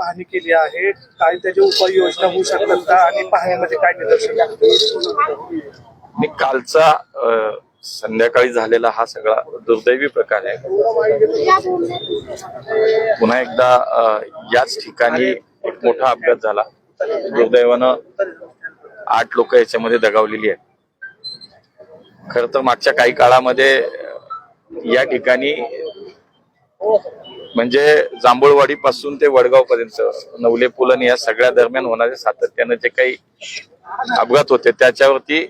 पाहणी केली आहे. काय त्याच्या उपाययोजना होऊ शकतात का? आणि पाहण्यामध्ये काय निदर्शन कालचा संध्याकाळी झालेला हा सगळा दुर्दैवी प्रकार आहे. पुन्हा एकदा याच ठिकाणी एक मोठा अपघात झाला. दुर्दैवानं आठ लोक याच्यामध्ये दगावलेली आहेत. खर तर मागच्या काही काळामध्ये या ठिकाणी म्हणजे जांभूळवाडी पासून ते वडगाव पर्यंत नवले पुलन या सगळ्या दरम्यान होणारे सातत्यानं जे काही अपघात होते त्याच्यावरती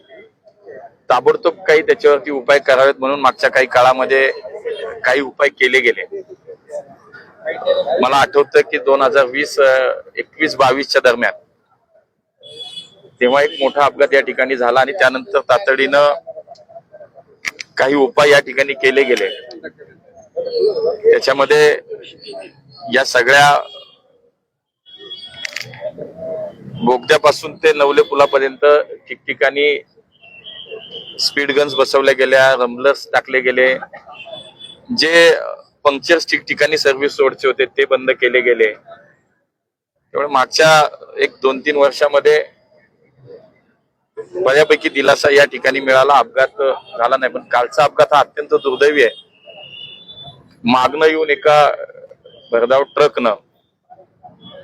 ताबडतोब काही त्याच्यावरती उपाय करावेत म्हणून मागच्या काही काळामध्ये काही उपाय केले गेले. मला आठवतं की दोन हजार वीस एकवीस बावीसच्या दरम्यान तेव्हा एक मोठा अपघात या ठिकाणी झाला आणि त्यानंतर तातडीनं काही उपाय या ठिकाणी केले गेले. त्याच्यामध्ये या सगळ्या बोगद्यापासून ते नवले पुलापर्यंत ठिकठिकाणी स्पीड गन्स बसवल्या गेल्या रमलर्स टाकले गेले. जे पंक्चर्स ठिकठिकाणी सर्व्हिस रोडचे होते ते बंद केले गेले. त्यामुळे मागच्या एक दोन तीन वर्षामध्ये बऱ्यापैकी दिलासा या ठिकाणी मिळाला. अपघात झाला नाही पण कालचा अपघात हा अत्यंत दुर्दैवी आहे. मागणं येऊन एका भरधाव ट्रकनं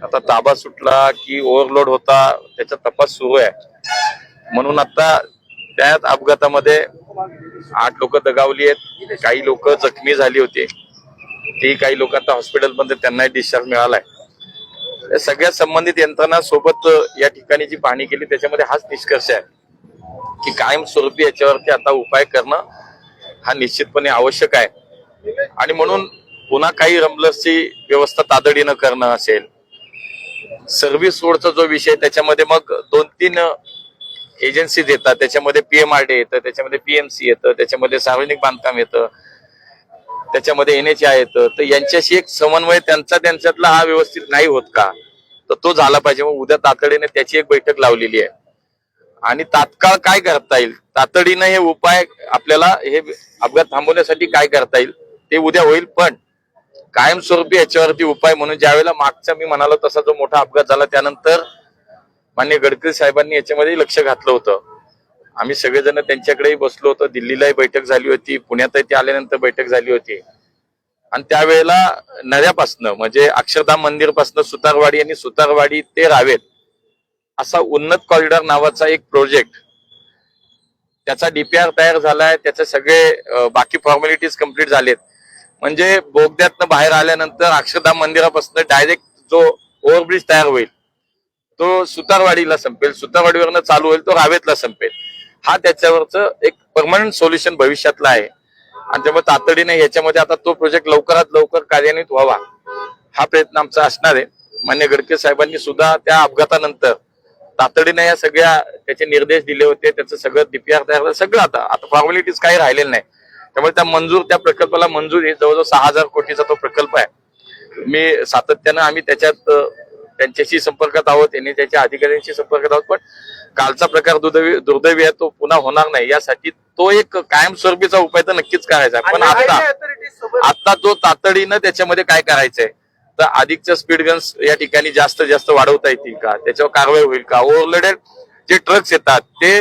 आता ताबा सुटला की ओव्हरलोड होता त्याचा तपास सुरू आहे. म्हणून आता त्याच अपघातामध्ये आठ लोक दगावली आहेत काही लोक जखमी झाली होती. ती काही लोक आता हॉस्पिटलमध्ये त्यांनाही डिस्चार्ज मिळालाय. या सगळ्या संबंधित यंत्रणा सोबत या ठिकाणी जी पाहणी केली त्याच्यामध्ये हाच निष्कर्ष आहे. की कायमस्वरूपी याच्यावरती आता उपाय करणं हा निश्चितपणे आवश्यक आहे. आणि म्हणून पुन्हा काही रमलर्सची व्यवस्था तातडीनं करणं असेल. सर्व्हिस रोडचा जो विषय त्याच्यामध्ये मग दोन तीन एजन्सीज येतात त्याच्यामध्ये पीएमआरडी येतं त्याच्यामध्ये पीएमसी येतं त्याच्यामध्ये सार्वजनिक बांधकाम येतं त्याच्यामध्ये एन एच आय येतं. तर यांच्याशी एक समन्वय त्यांचा त्यांच्यातला हा व्यवस्थित नाही होत का? तर तो झाला पाहिजे. मग उद्या तातडीने त्याची एक बैठक लावलेली आहे. आणि तात्काळ काय करता येईल? तातडीनं हे उपाय आपल्याला हे अपघात थांबवण्यासाठी काय करता येईल? ते उद्या होईल पण कायमस्वरूपी याच्यावरती उपाय म्हणून ज्यावेळेला मागचा मी म्हणालो तसा जो मोठा अपघात झाला त्यानंतर मान्य गडकरी साहेबांनी याच्यामध्ये लक्ष घातलं होतं. आम्ही सगळेजण त्यांच्याकडेही बसलो होतो दिल्लीलाही बैठक झाली होती पुण्यातही ते आल्यानंतर बैठक झाली होती. आणि त्यावेळेला नद्यापासनं म्हणजे अक्षरधाम मंदिर पासनं सुतारवाडी आणि सुतारवाडी ते रावेत असा उन्नत कॉरिडॉर नावाचा एक प्रोजेक्ट त्याचा डीपीआर तयार झालाय त्याचे सगळे बाकी फॉर्मॅलिटीज कंप्लीट झालेत. म्हणजे बोगद्यातनं बाहेर आल्यानंतर अक्षरधाम मंदिरापासून डायरेक्ट जो ओव्हरब्रिज तयार होईल तो सुतारवाडीला संपेल. सुतारवाडीवरनं चालू होईल तो रावेतला संपेल. हा त्याच्यावरच एक परमनंट सोल्युशन भविष्यातला आहे. आणि त्यामुळे तातडीने याच्यामध्ये आता तो प्रोजेक्ट लवकरात लवकर कार्यान्वित व्हावा हा प्रयत्न आमचा असणार आहे. मान्य गडकरी साहेबांनी सुद्धा त्या अपघातानंतर तातडीने या सगळ्या त्याचे निर्देश दिले होते त्याचं सगळं डीपीआर तयार सगळं आता आता फॉर्मॅलिटीज काही राहिलेलं नाही. त्यामुळे त्या मंजूर त्या प्रकल्पाला मंजुरी जवळजवळ सहा हजार कोटीचा तो प्रकल्प आहे. मी सातत्यानं आम्ही त्याच्यात त्यांच्याशी संपर्कात आहोत यांनी त्याच्या अधिकाऱ्यांशी संपर्कात आहोत पण कालचा प्रकार दुर्दैवी दुर्दैवी आहे तो पुन्हा होणार नाही. यासाठी तो एक कायमस्वरूपीचा उपाय तर नक्कीच करायचा. पण आता आता तो तातडीनं त्याच्यामध्ये काय करायचंय? तर अधिकच्या स्पीड गन्स या ठिकाणी जास्त जास्त वाढवता येतील का? त्याच्यावर कारवाई होईल का? ओव्हरलोडेड जे ट्रक्स येतात ते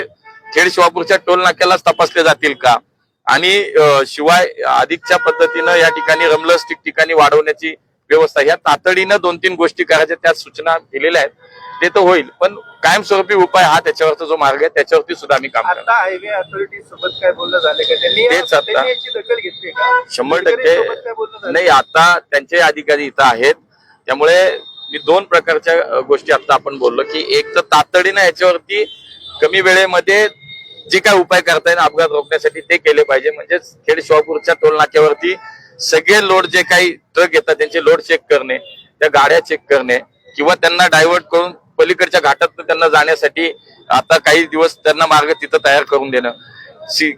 खेड शिवापूरच्या टोल नाक्यालाच तपासले जातील का? आणि शिवाय अधिकच्या पद्धतीनं या ठिकाणी रमलस ठिकठिकाणी वाढवण्याची व्यवस्था ह्या तातडीनं दोन तीन गोष्टी करायच्या त्या सूचना दिलेल्या आहेत. ते तर होईल पण कायमस्वरूपी उपाय हा त्याच्यावरचा जो मार्ग आहे त्याच्यावरती सुद्धा आम्ही काम करतो आता हायवे अथॉरिटी सोबत काय बोलणं झालं का? त्यांनी तेच आता. दखल घेतली शंभर टक्के? नाही आता त्यांचे अधिकारी इथं आहेत. त्यामुळे मी दोन प्रकारच्या गोष्टी आता आपण बोललो की एक तर तातडीनं याच्यावरती कमी वेळेमध्ये जे काय उपाय करता येईल अपघात रोखण्यासाठी ते केले पाहिजे. म्हणजेच खेड शिवापूरच्या टोल नाक्यावरती सगळे लोड जे काही ट्रक येतात त्यांचे लोड चेक करणे त्या गाड्या चेक करणे किंवा त्यांना डायव्हर्ट करून पलीकडच्या घाटात त्यांना जाण्यासाठी आता काही दिवस त्यांना मार्ग तिथं तयार करून देणं.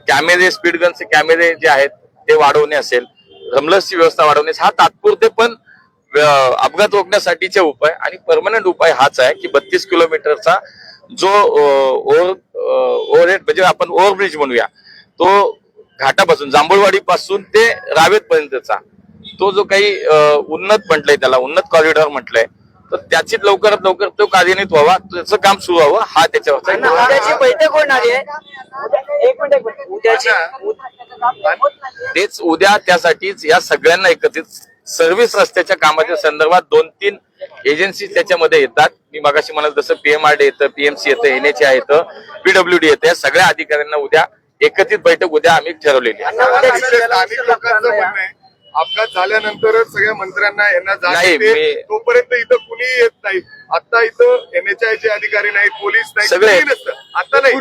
कॅमेरे स्पीड गनचे कॅमेरे जे आहेत ते वाढवणे असेल. रमलसची व्यवस्था वाढवणे हा तात्पुरते पण अपघात रोखण्यासाठीचे उपाय आणि परमनंट उपाय हाच आहे की बत्तीस किलोमीटरचा जो ओव्हर ओव्हरहेड म्हणजे आपण ओव्हरब्रिज म्हणूया तो घाटापासून जांभूळवाडी पासून ते रावेत पर्यंतचा तो जो काही उन्नत म्हटलंय त्याला उन्नत कॉरिडॉर म्हटलंय तर त्याची लवकरात लवकर तो कार्यान्वित व्हावा त्याचं काम सुरू व्हावं हा त्याच्यावरचा. उद्याची बैठक होणार आहे एक मिनिट एक मिनिट उद्याची तेच उद्या त्यासाठीच या सगळ्यांना एकत्रित सर्व्हिस रस्त्याच्या कामाच्या संदर्भात दोन तीन एजन्सी त्याच्यामध्ये येतात. मी मगाशी म्हणत जसं पीएमआरडी येतं पीएमसी येतं एनएचए येतं पीडब्ल्यूडी येतं. या सगळ्या अधिकाऱ्यांना उद्या एकत्रित बैठक उद्या आम्ही ठरवलेली आहे. अपघात झाल्यानंतरच सगळ्या मंत्र्यांना यांना नाही, मी- तोपर्यंत इथं कुणी येत नाही. आता इथं एनएचआय चे अधिकारी नाहीत पोलीस नाही सगळे- नसतं. आता नाही.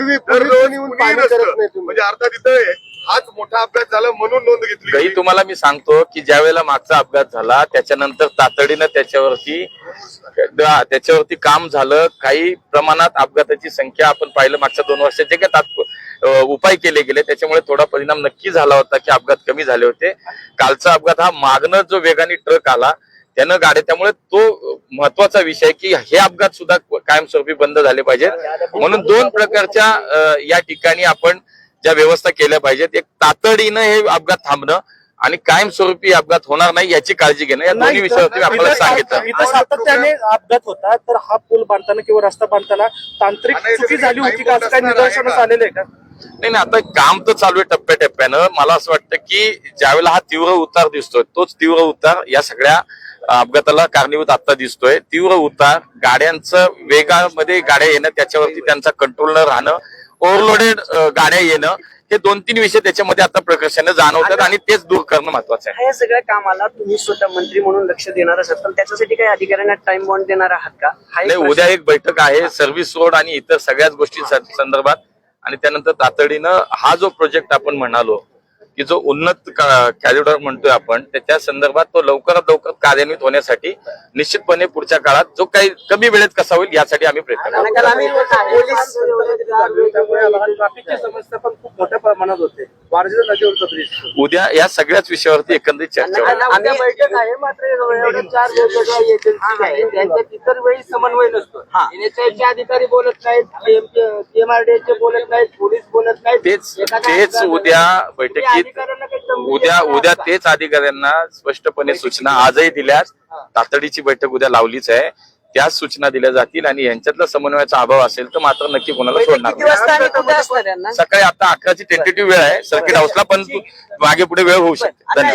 नाही. म्हणजे अर्थात इथं हाच मोठा अपघात झाला म्हणून नोंद घेतली गेली. तुम्हाला मी सांगतो की ज्या वेळेला मागचा अपघात झाला त्याच्यानंतर तातडीनं त्याच्यावरती त्याच्यावरती काम झालं. काही प्रमाणात अपघाताची संख्या आपण पाहिलं मागच्या दोन काय तात्प अं, उपाय केले गेले त्याच्यामुळे थोडा परिणाम नक्की झाला होता की अपघात कमी झाले होते. कालचा अपघात हा मागणं जो वेगाने ट्रक आला त्यानं गाड्या त्यामुळे तो महत्त्वाचा विषय की हे अपघात सुद्धा कायमस्वरूपी बंद झाले पाहिजेत. म्हणून दोन प्रकारच्या या ठिकाणी आपण ज्या व्यवस्था केल्या पाहिजेत एक तातडीनं हे अपघात थांबणं आणि कायमस्वरूपी अपघात होणार नाही याची काळजी घेणं या दोन्ही नाही, विषयावरती आपल्याला सांगितलं. सातत्याने अपघात होता तर हा पूल बांधताना किंवा रस्ता बांधताना तांत्रिक चुकी झाली होती का? असं काही निदर्शनास? आलेलं आहे का? नाही नाही आता काम तर चालू आहे टप्प्याटप्प्यानं. मला असं वाटतं की ज्यावेळेला हा तीव्र उतार दिसतोय तोच तीव्र उतार या सगळ्या अपघाताला कारणीभूत आता दिसतोय. तीव्र उतार गाड्यांचं वेगामध्ये गाड्या येणं त्याच्यावरती त्यांचा कंट्रोल न राहणं ओव्हरलोडेड गाड्या येणं हे दोन तीन विषय त्याच्यामध्ये आता प्रकर्षाने जाणवतात आणि तेच दूर करणं महत्वाचं आहे. ह्या सगळ्या कामाला तुम्ही स्वतः मंत्री म्हणून लक्ष देणार असाल तर त्याच्यासाठी काही अधिकाऱ्यांना टाइम बॉन्ड देणार आहात का? नाही उद्या एक बैठक आहे सर्व्हिस रोड आणि इतर सगळ्याच गोष्टी संदर्भात. आणि त्यानंतर तातडीनं हा जो प्रोजेक्ट आपण म्हणालो की जो उन्नत कॅरिडॉर म्हणतोय आपण त्याच्या संदर्भात तो लवकरात लवकर कार्यान्वित होण्यासाठी निश्चितपणे पुढच्या काळात जो काही कमी वेळेत कसा होईल यासाठी आम्ही प्रयत्न करू कारण आम्ही पोलीस त्यामुळे आम्हाला ट्रॅफिकची समस्या पण खूप मोठ्या प्रमाणात होते. वारजे नदीवरचा ब्रिज उद्या या सगळ्याच विषयावरती एकंदरित चर्चा होईल. आम्ही बैठक आहे मात्र एवढ्या चार वेगवेगळ्या एजन्सी आहेत. त्यांच्यात इतर वेळी समन्वय नसतो. एनएचआयचे अधिकारी बोलत नाहीत बोलत नाहीत पोलीस बोलत नाहीत. तेच उद्या बैठकीत उद्या उद्या? तेच अधिकाऱ्यांना स्पष्टपणे सूचना आजही दिल्यास तातडीची बैठक उद्या लावलीच आहे. त्याच सूचना दिल्या जातील आणि यांच्यातला समन्वयाचा अभाव असेल तर मात्र नक्की कोणाला सोडणार सकाळी आता अकराची टेंटेटिव्ह वेळ आहे. सर्किट हाऊसला पण मागे पुढे वेळ होऊ शकते. धन्यवाद.